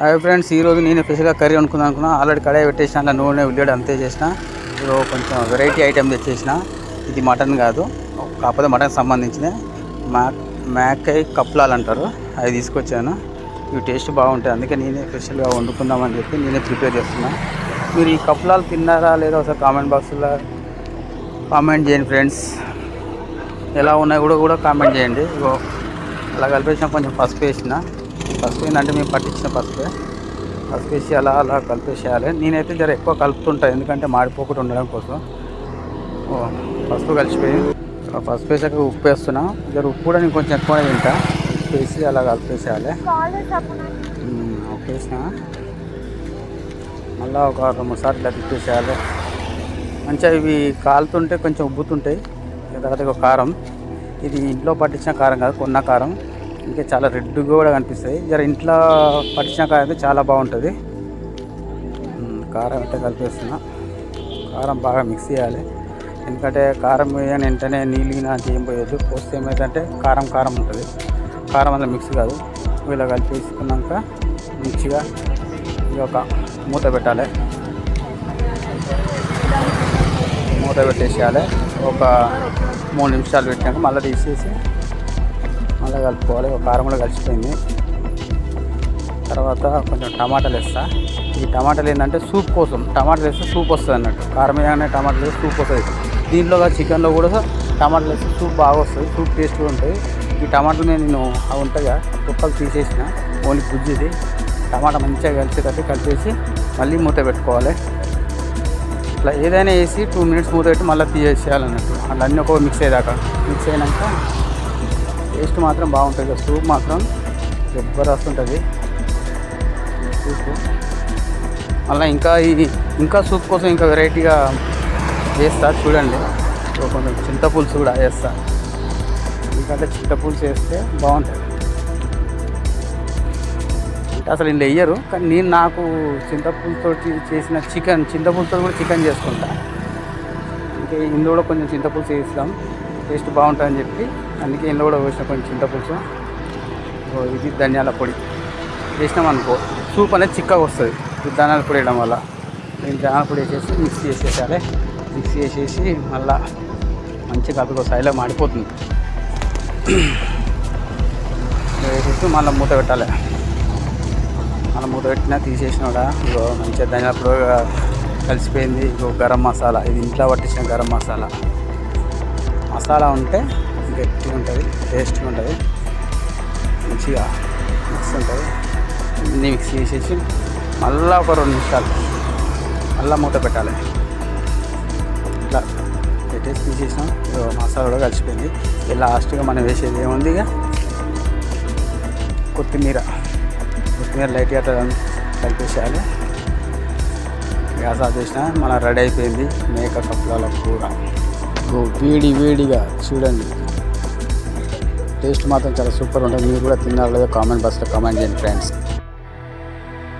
Hi friends ఈరోజు నేను స్పెషల్గా కర్రీ అనుకుందాం అనుకున్నా. ఆల్రెడీ కడాయి పెట్టేసిన అలా నూనె ఉల్లిగడ్డ అంతే చేసిన. ఇప్పుడు కొంచెం వెరైటీ ఐటెం తెచ్చేసిన. ఇది మటన్ కాదు కాకపోతే మటన్ సంబంధించిన మ్యాక్ మ్యాకై కప్లాలు అంటారు. అవి తీసుకొచ్చాను. ఇవి టేస్ట్ బాగుంటాయి. అందుకే నేనే స్పెషల్గా వండుకుందామని చెప్పి నేనే ప్రిపేర్ చేస్తున్నా. మీరు ఈ కప్లాలు తిన్నారా లేదా ఒకసారి కామెంట్ బాక్స్లో కామెంట్ చేయండి ఫ్రెండ్స్. ఎలా ఉన్నాయి కూడా కూడా కామెంట్ చేయండి. ఇగో అలా కలిపేసిన కొంచెం పసుపు వేసిన. పసుపు ఏంటంటే మేము పట్టించిన పసుపే. పసుపు వేసి అలా అలా కలిపేసేయాలి. నేనైతే జర ఎక్కువ కలుపుతుంటాను ఎందుకంటే మాడిపోకుండా ఉండడం కోసం. పసుపు కలిసిపోయింది పసుపు వేసాక ఉప్పు వేస్తున్నా. జర ఉప్పు కూడా నేను కొంచెం ఎక్కువ తింటా. ఉప్పు వేసి అలా కలిపేసేయాలి. ఉప్పు వేసిన. మళ్ళీ ఒక రెండు మూడు సార్లు ఇట్లా తిప్పేసేయాలి. మంచిగా ఇవి కాలుతుంటే కొంచెం ఉబ్బుతుంటాయి. తర్వాత కారం. ఇది ఇంట్లో పట్టించిన కారం కాదు కొన్న కారం. ఇంకా చాలా రెడ్గా కూడా కనిపిస్తుంది జర ఇంట్లో పట్టించిన కారం అయితే చాలా బాగుంటుంది. కారం అయితే కలిపేస్తున్నా. కారం బాగా మిక్స్ చేయాలి. ఎందుకంటే కారం వేయని వెంటనే నీళ్ళు లాంటి ఏం పోయొద్దు. పోస్తే ఏమైందంటే కారం కారం ఉంటుంది. కారం అంతా మిక్స్ కాదు. ఇలా కలిపేసుకున్నాక మంచిగా ఇది ఒక మూత పెట్టాలి. మూత పెట్టేసేయాలి. ఒక మూడు నిమిషాలు పెట్టినాక మళ్ళీ తీసేసి మళ్ళీ కలుపుకోవాలి. ఒక కారం కూడా కలిసిపోయింది. తర్వాత కొంచెం టమాటాలు వేస్తా. ఈ టమాటాలు ఏంటంటే సూప్ కోసం. టమాటాలు వేస్తే సూప్ వస్తుంది అన్నట్టు. కారం వేయగానే టమాటాలు వేస్తే సూప్ వస్తుంది. దీంట్లో చికెన్లో కూడా టమాటాలు వేస్తే సూప్ బాగా వస్తుంది. సూప్ టేస్ట్ ఉంటుంది ఈ టమాటాలు నేను అవి ఉంటాయిగా కుక్కలు తీసేసిన ఓన్లీ గుజ్జిది. టమాటా మంచిగా కలిసేటట్టు కలిపేసి మళ్ళీ మూత పెట్టుకోవాలి. ఇట్లా ఏదైనా వేసి టూ మినిట్స్ మూత పెట్టి మళ్ళీ తీసేసేయాలన్నట్టు అట్లా అన్నీ ఒక మిక్స్ అయ్యేదాకా. మిక్స్ అయినాక టేస్ట్ మాత్రం బాగుంటుంది. సూప్ మాత్రం జబర్దస్త్ ఉంటుంది సూప్ మళ్ళీ ఇంకా ఈ ఇంకా సూప్ కోసం ఇంకా వెరైటీగా చేస్తా చూడండి. కొంచెం చింతపులుసు కూడా వేస్తా ఎందుకంటే చింతపులుసు వేస్తే బాగుంటుంది. అంటే అసలు ఇందులో వేయరు కానీ నేను నాకు చింతపులుతో చేసిన చికెన్ చింతపులుతో కూడా చికెన్ చేసుకుంటా. ఇంకా ఇందులో కూడా కొంచెం చింతపులుసు వేస్తాం. టేస్ట్ బాగుంటుందని చెప్పి అందుకే ఇందులో కూడా వేసిన కొంచెం చింతపులుసు ఇది ధనియాల పొడి. వేసినాం అనుకో. సూప్ అనేది చిక్కగా వస్తుంది. ఇది ధనియాల పొడి వేయడం వల్ల. నేను ధనియాల పొడి వేసేసి మిక్స్ చేసేసాలి మిక్స్ చేసేసి మళ్ళా మంచిగా కలుపుకో స్థాయిలో మాడిపోతుంది. వేసేసి మళ్ళీ మూత పెట్టాలి. మళ్ళీ మూత పెట్టినా తీసేసినాడా ఇగో మంచిగా ధనియాల పొడి కలిసిపోయింది. ఇగో గరం మసాలా. ఇది ఇంట్లో పట్టించిన గరం మసాలా. మసాలా ఉంటే గట్టిగా ఉంటుంది టేస్ట్గా ఉంటుంది. మంచిగా మిక్స్ ఉంటుంది. అన్నీ మిక్స్ చేసేసి మళ్ళీ ఒక రెండు నిమిషాలు మళ్ళీ మూత పెట్టాలి. ఇట్లా పెట్టేసి తీసేసినాం మసాలా కూడా కలిసిపోయింది. ఇక లాస్ట్గా మనం వేసేది ఏముంది ఇక? కొత్తిమీర. కొత్తిమీర లైట్గా అట్లా కలిపేసేయాలి. గ్యాస్ ఆఫ్ చేసిన మన రెడీ అయిపోయింది. మేక కప్పుల కూర. వేడి వేడిగా చూడండి. టేస్ట్ మాత్రం చాలా సూపర్ ఉంటుంది. మీరు కూడా తిన్నారో లేదో కామెంట్ బాక్స్లో కామెంట్ చేయండి ఫ్రెండ్స్.